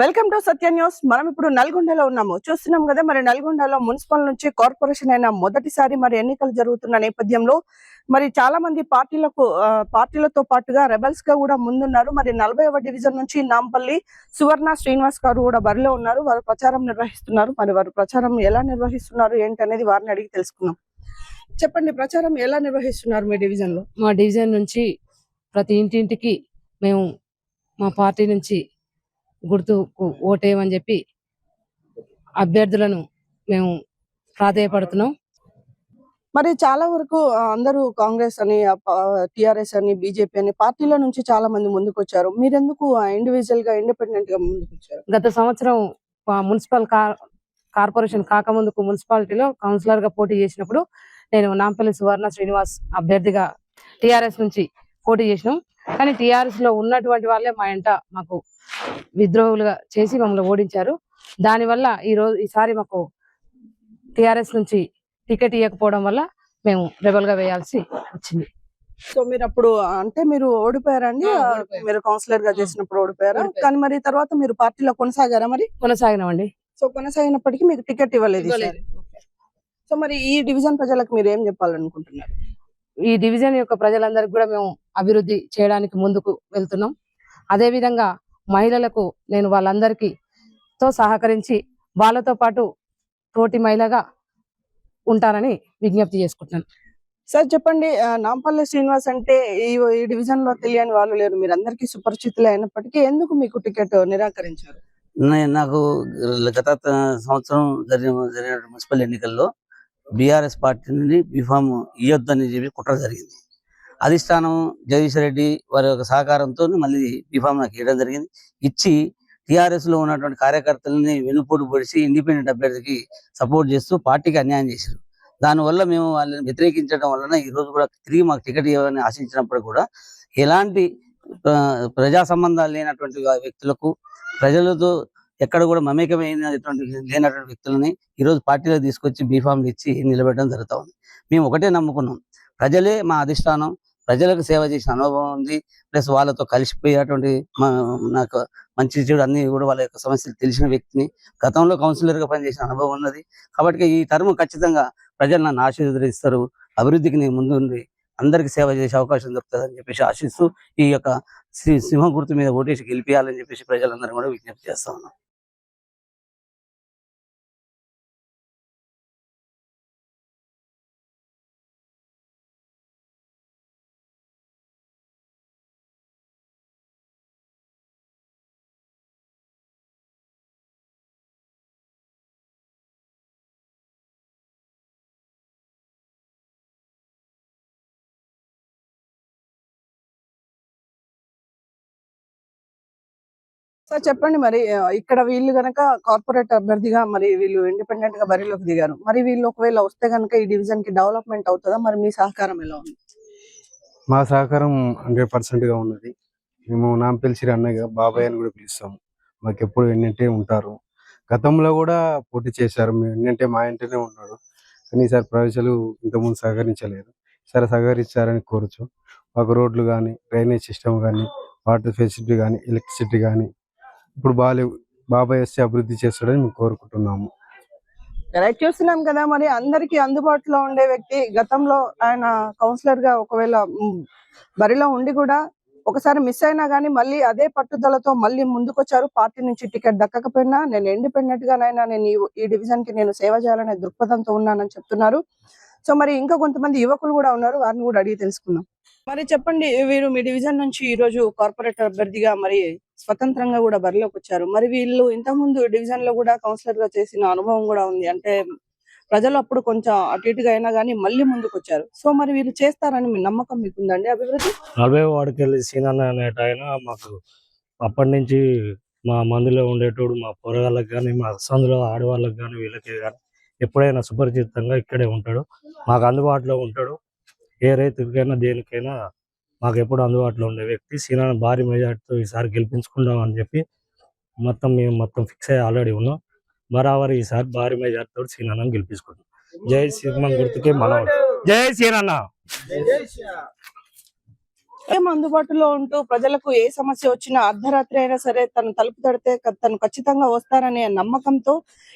Welcome to Satya news. మనం ఇప్పుడు నల్గొండలో ఉన్నాము. చూస్తున్నాం కదా మరి నల్గొండలో మున్సిపల్ నుంచి కార్పొరేషన్ అయిన మొదటిసారి మరి ఎన్నికలు జరుగుతున్న నేపథ్యంలో మరి చాలా మంది పార్టీలకు పార్టీలతో పాటుగా రెబల్స్గా కూడా ముందున్నారు. మరి నలభైవ డివిజన్ నుంచి నాంపల్లి సువర్ణ శ్రీనివాస్ గారు కూడా బరిలో ఉన్నారు. వారు ప్రచారం నిర్వహిస్తున్నారు. మరి వారు ప్రచారం ఎలా నిర్వహిస్తున్నారు ఏంటి అనేది వారిని అడిగి తెలుసుకున్నాం చెప్పండి ప్రచారం ఎలా నిర్వహిస్తున్నారు మీ డివిజన్లో మా డివిజన్ నుంచి ప్రతి ఇంటింటికి మేము మా పార్టీ నుంచి గుర్తుకు ఓటేయమని చెప్పి అభ్యర్థులను మేము ప్రాధేయపడుతున్నాం. మరి చాలా వరకు అందరూ కాంగ్రెస్ అని టిఆర్ఎస్ అని బీజేపీ అని పార్టీల నుంచి చాలా మంది ముందుకు వచ్చారు మీరెందుకు ఇండివిజువల్గా ఇండిపెండెంట్గా ముందుకు వచ్చారు గత సంవత్సరం మున్సిపల్ కార్ కార్పొరేషన్ కాకముందుకు మున్సిపాలిటీలో కౌన్సిలర్గా పోటీ చేసినప్పుడు నేను నాంపల్లి సువర్ణ శ్రీనివాస్ అభ్యర్థిగా టిఆర్ఎస్ నుంచి పోటీ చేసినాం. కానీ టిఆర్ఎస్లో ఉన్నటువంటి వాళ్ళే మా ఇంట మాకు విద్రోహులుగా చేసి మమ్మల్ని ఓడించారు. దానివల్ల ఈ రోజు ఈసారి మాకు టిఆర్ఎస్ నుంచి టికెట్ ఇవ్వకపోవడం వల్ల మేము రెబల్గా వేయాల్సి వచ్చింది. సో మీరు అప్పుడు అంటే మీరు ఓడిపోయారండి. మీరు కౌన్సిలర్గా చేసినప్పుడు ఓడిపోయారా? ఓడిపోయాం. కానీ మరి తర్వాత మీరు పార్టీలో కొనసాగారా మరి? కొనసాగినామండి. సో కొనసాగినప్పటికీ మీకు టికెట్ ఇవ్వలేదు. సో మరి ఈ డివిజన్ ప్రజలకు మీరు ఏం చెప్పాలనుకుంటున్నారు? ఈ డివిజన్ యొక్క ప్రజలందరికీ కూడా మేము అభివృద్ధి చేయడానికి ముందుకు వెళ్తున్నాం. అదే విధంగా మహిళలకు నేను వాళ్ళందరికీ తో సహకరించి వాళ్ళతో పాటు తోటి మహిళగా ఉంటానని విజ్ఞప్తి చేసుకుంటున్నాను. సార్ చెప్పండి నాంపల్లి శ్రీనివాస్ అంటే ఈ ఈ డివిజన్లో తెలియని వాళ్ళు లేరు. మీరు అందరికీ సుపరిచితులే అయినప్పటికీ ఎందుకు మీకు టికెట్ నిరాకరించారు? నాకు గత సంవత్సరం జరిగిన జరిగిన మున్సిపల్ ఎన్నికల్లో బీఆర్ఎస్ పార్టీ నుండి బీఫామ్ ఇవ్వద్దని చెప్పి కుట్ర జరిగింది. అధిష్టానం జగదీష్ రెడ్డి వారి యొక్క సహకారంతో మళ్ళీ బీఫామ్ నాకు ఇవ్వడం జరిగింది. ఇచ్చి టీఆర్ఎస్లో ఉన్నటువంటి కార్యకర్తలని వెనుపోటు పొడిచి ఇండిపెండెంట్ అభ్యర్థికి సపోర్ట్ చేస్తూ పార్టీకి అన్యాయం చేశారు. దానివల్ల మేము వాళ్ళని వ్యతిరేకించడం వలన ఈ రోజు కూడా తిరిగి మాకు టికెట్ ఇవ్వాలని ఆశించినప్పుడు కూడా ఎలాంటి ప్రజా సంబంధాలు లేనటువంటి వ్యక్తులకు ప్రజలతో ఎక్కడ కూడా మమేకమైనటువంటి లేనటువంటి వ్యక్తులని ఈ రోజు పార్టీలో తీసుకొచ్చి బీఫామ్లు ఇచ్చి నిలబెట్టడం జరుగుతూ ఉంది మేము ఒకటే నమ్ముకున్నాం. ప్రజలే మా అధిష్టానం ప్రజలకు సేవ చేసిన అనుభవం ఉంది. ప్లస్ వాళ్ళతో కలిసిపోయేటువంటి మా- నాకు మంచి చెడు అన్ని కూడా వాళ్ళ యొక్క సమస్యలు తెలిసిన వ్యక్తిని గతంలో కౌన్సిలర్గా పనిచేసిన అనుభవం ఉన్నది. కాబట్టి ఈ టర్మ్ ఖచ్చితంగా ప్రజలు నన్ను ఆశీర్వదిస్తారు. అభివృద్ధికి నేను ముందుండి అందరికి సేవ చేసే అవకాశం దొరుకుతుందని చెప్పేసి ఆశిస్తూ ఈ యొక్క సింహ గుర్తు మీద ఓటేసి గెలిపియాలని చెప్పేసి ప్రజలందరూ కూడా విజ్ఞప్తి చేస్తా ఉన్నాం. సార్ చెప్పండి మరి ఇక్కడ వీళ్ళు కనుక కార్పొరేట్ అభ్యర్థిగా మరి వీళ్ళు ఇండిపెండెంట్గా బరిలోకి దిగారు. మరి వీళ్ళు ఒకవేళ వస్తే కనుక ఈ డివిజన్కి డెవలప్మెంట్ అవుతుందా? మరి మీ సహకారం ఎలా ఉంది? మా సహకారం హండ్రెడ్ పర్సెంట్గా ఉన్నది. మేము నాంపల్సిరి అన్నయ్య బాబాయ్ అని కూడా పిలుస్తాము. మాకు ఎప్పుడు ఎన్నంటే ఉంటారు. గతంలో కూడా పోటీ చేశారు. మేము ఎన్నంటే మా ఇంటనే ఉన్నాడు. కానీ ఈసారి ప్రజలు ఇంతకుముందు సహకరించలేదు. సరే సహకరించారని కోరచ్చు మాకు రోడ్లు కానీ డ్రైనేజ్ సిస్టమ్ కానీ వాటర్ ఫెసిలిటీ కానీ ఎలక్ట్రిసిటీ కానీ ఇప్పుడు బాలేవు బాబాయ్ వస్తే అభివృద్ధి చేస్తాడని మేము కోరుకుంటున్నాము. రైట్ చూస్తున్నాం కదా మరి అందరికి అందుబాటులో ఉండే వ్యక్తి గతంలో ఆయన కౌన్సిలర్గా ఒకవేళ బరిలో ఉండి కూడా ఒకసారి మిస్ అయినా కానీ మళ్ళీ అదే పట్టుదలతో మళ్ళీ ముందుకొచ్చారు. పార్టీ నుంచి టికెట్ దక్కకపోయినా నేను ఇండిపెండెంట్ గానైనా నేను ఈ- ఈ డివిజన్కి నేను సేవ చేయాలనే దృక్పథంతో ఉన్నానని చెప్తున్నారు. సో మరి ఇంకా కొంతమంది యువకులు కూడా ఉన్నారు వారిని కూడా అడిగి తెలుసుకుందాం. మరి చెప్పండి వీరు మీ డివిజన్ నుంచి ఈ రోజు కార్పొరేటర్ అభ్యర్థిగా మరి స్వతంత్రంగా కూడా బరిలోకి వచ్చారు. మరి వీళ్ళు ఇంతకుముందు డివిజన్లో కూడా కౌన్సిలర్గా చేసిన అనుభవం కూడా ఉంది. అంటే ప్రజలు అప్పుడు కొంచెం అటు ఇటుగా అయినా కానీ మళ్ళీ ముందుకు వచ్చారు. సో మరి వీళ్ళు చేస్తారని మీ నమ్మకం మీకు ఉందండి అభివృద్ధి? నలభై వాడికి వెళ్ళి సీనన్న అనేట ఆయన మాకు అప్పటి నుంచి మా మందిలో ఉండేటోడు మా పొరగాళ్ళకి కానీ మా సందులో ఆడవాళ్ళకి కానీ వీళ్ళకి కానీ ఎప్పుడైనా సుపరిచితంగా ఇక్కడే ఉంటాడు. మాకు అందుబాటులో ఉంటాడు. ఏ రైతుకైనా దేనికైనా మాకు ఎప్పుడు అందుబాటులో ఉండే వ్యక్తి. సీనాన్న భారీ మెజార్టీతో ఈసారి గెలిపించుకుందాం అని చెప్పి మొత్తం మేము మొత్తం ఫిక్స్ అయ్యి ఆల్రెడీ ఉన్నాం. బరాబర్ ఈసారి భారీ మెజార్టీతో సీనాన్నని గెలిపించుకుంటాం. జై సింహం గుర్తుకే మనం జై సీనన్న. ఏం అందుబాటులో ఉంటూ ప్రజలకు ఏ సమస్య వచ్చినా అర్ధరాత్రి అయినా సరే తను తలుపు తడితే తను ఖచ్చితంగా వస్తారనే నమ్మకంతో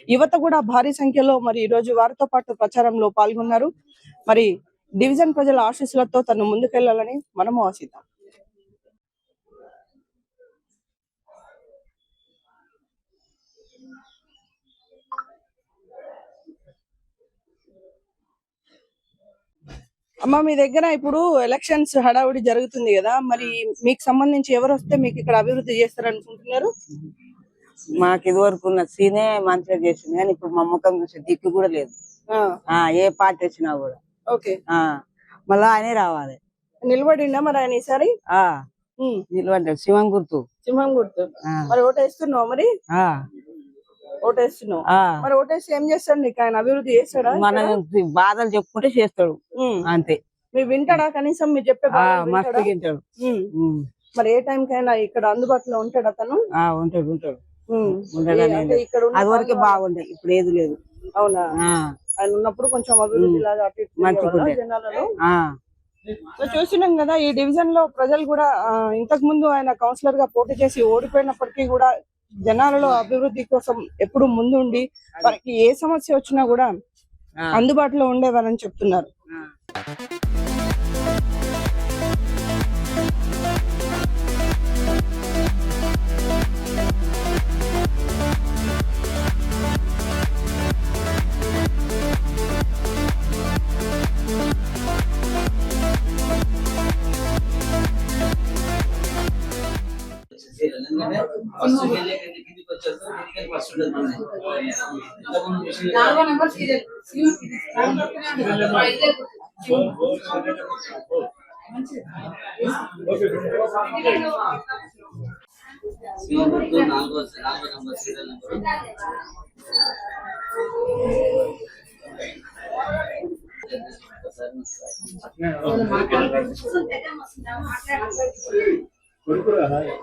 యువత కూడా భారీ సంఖ్యలో మరి ఈ రోజు వారితో పాటు ప్రచారంలో పాల్గొన్నారు. మరి డివిజన్ ప్రజల ఆశీస్సులతో తను ముందుకెళ్ళాలని మనము ఆశిద్దాం. అమ్మ మీ దగ్గర ఇప్పుడు ఎలక్షన్స్ హడావుడి జరుగుతుంది కదా మరి మీకు సంబంధించి ఎవరు వస్తే మీకు ఇక్కడ అభివృద్ధి చేస్తారనుకుంటున్నారు? మాకు ఇది వరకు ఉన్న సీనే మంచిగా చేసింది కానీ ఇప్పుడు మా ముఖం చూసే దిక్కు కూడా లేదు. ఏ పార్టీ వచ్చినా కూడా. ఓకే. మళ్ళా ఆయనే రావాలి. నిలబడిందా మరి ఆయన ఈసారి? నిలబడ్డాడు. శివం గుర్తు. సింహం గుర్తు. మరి ఓటేస్తున్నావు మరి? ఓటేస్తున్నావు. మరి ఓటేసి ఏం చేస్తాడు నీకు? ఆయన అభివృద్ధి చేస్తాడా? మనం బాధలు చెప్పుకుంటే చేస్తాడు. అంతే. మీరు వింటాడా? కనీసం మీరు చెప్పే మస్తు వింటాడా? మరి ఏ టైం కైనా ఇక్కడ అందుబాటులో ఉంటాడు అతను ఉంటాడు ఉంటాడు. ఇక్కడ అది వరకే బాగుండే. ఇప్పుడు ఏది లేదు. అవునా? ఆయన ఉన్నప్పుడు కొంచెం అభివృద్ధి ఉమ్. లాగా అటు ఇటు మంచిగా తిరిగేవాళ్ళ ఉండే. జనాలలో సో చూసినాం కదా ఈ డివిజన్లో ప్రజలు కూడా ఇంతకు ముందు ఆయన కౌన్సిలర్గా పోటీ చేసి ఓడిపోయినప్పటికీ కూడా జనాలలో అభివృద్ధి కోసం ఎప్పుడు ముందుండి వారికి ఏ సమస్య వచ్చినా కూడా. అందుబాటులో ఉండేవారని చెప్తున్నారు నాలుగో నాలుగో నంబర్ సీరియల్ నెంబర్